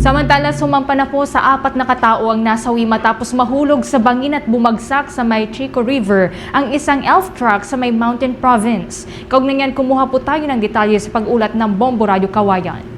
Samantala, sumampa na po sa apat na katao ang nasawi matapos mahulog sa bangin at bumagsak sa may Chico River ang isang elf truck sa may Mountain Province. Kaugnyan, kumuha po tayo ng detalye sa pag-ulat ng Bombo Radio Kawayan.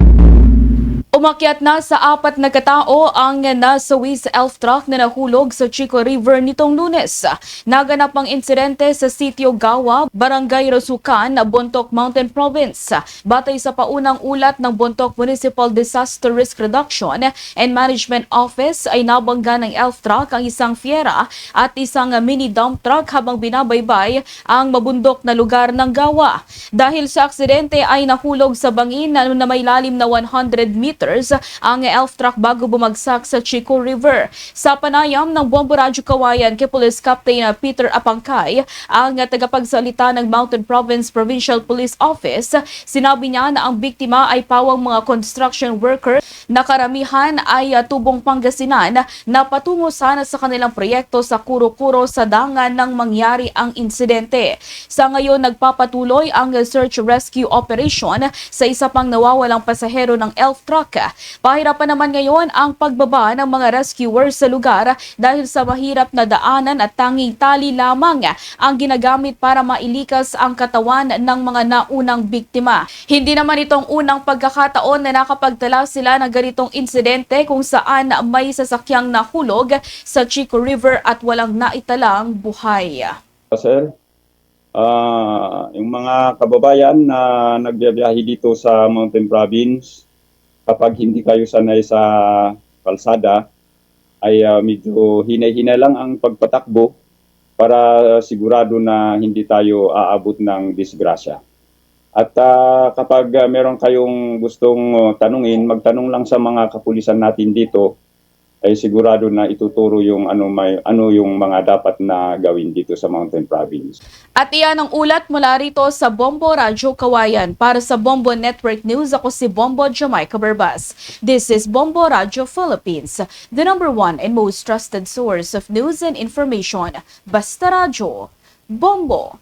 Umakyat na sa apat na katao ang nasawi sa elf truck na nahulog sa Chico River nitong lunes. Naganap ang insidente sa Sitio Gawa, Barangay Rasukan, Bontoc Mountain Province. Batay sa paunang ulat ng Bontoc Municipal Disaster Risk Reduction and Management Office ay nabangga ng elf truck ang isang fiera at isang mini dump truck habang binabaybay ang mabundok na lugar ng Gawa. Dahil sa aksidente ay nahulog sa bangin na may lalim na 100 meters ang elf truck bago bumagsak sa Chico River. Sa panayam ng Bombo Radyo Kawayan kay Police Captain Peter Apangkay, ang tagapagsalita ng Mountain Province Provincial Police Office, sinabi niya na ang biktima ay pawang mga construction worker na karamihan ay uh, tubong Pangasinan na patungo sana sa kanilang proyekto sa Kuro-Kuro sa dangan nang mangyari ang insidente. Sa ngayon, nagpapatuloy ang search rescue operation sa isa pang nawawalang pasahero ng elf truck. Pahirapan naman ngayon ang pagbaba ng mga rescuers sa lugar dahil sa mahirap na daanan at tanging tali lamang ang ginagamit para mailikas ang katawan ng mga naunang biktima. Hindi naman itong unang pagkakataon na nakapagtala sila ng ganitong insidente kung saan may sasakyang nahulog sa Chico River at walang naitalang buhay. Sir, ah yung mga kababayan na nagbiyahe dito sa Mountain Province, kapag hindi kayo sanay sa kalsada, ay ah, medyo hinay-hinay lang ang pagpatakbo para sigurado na hindi tayo aabot ng disgrasya. At ah, kapag ah, meron kayong gustong oh, tanungin, magtanong lang sa mga kapulisan natin dito ay sigurado na ituturo yung ano may ano yung mga dapat na gawin dito sa Mountain Province. At iyan ang ulat mula rito sa Bombo Radyo Kawayan. Para sa Bombo Network News, ako si Bombo Jamaica Barbas. This is Bombo Radyo Philippines, the number one and most trusted source of news and information. Basta Radyo, Bombo.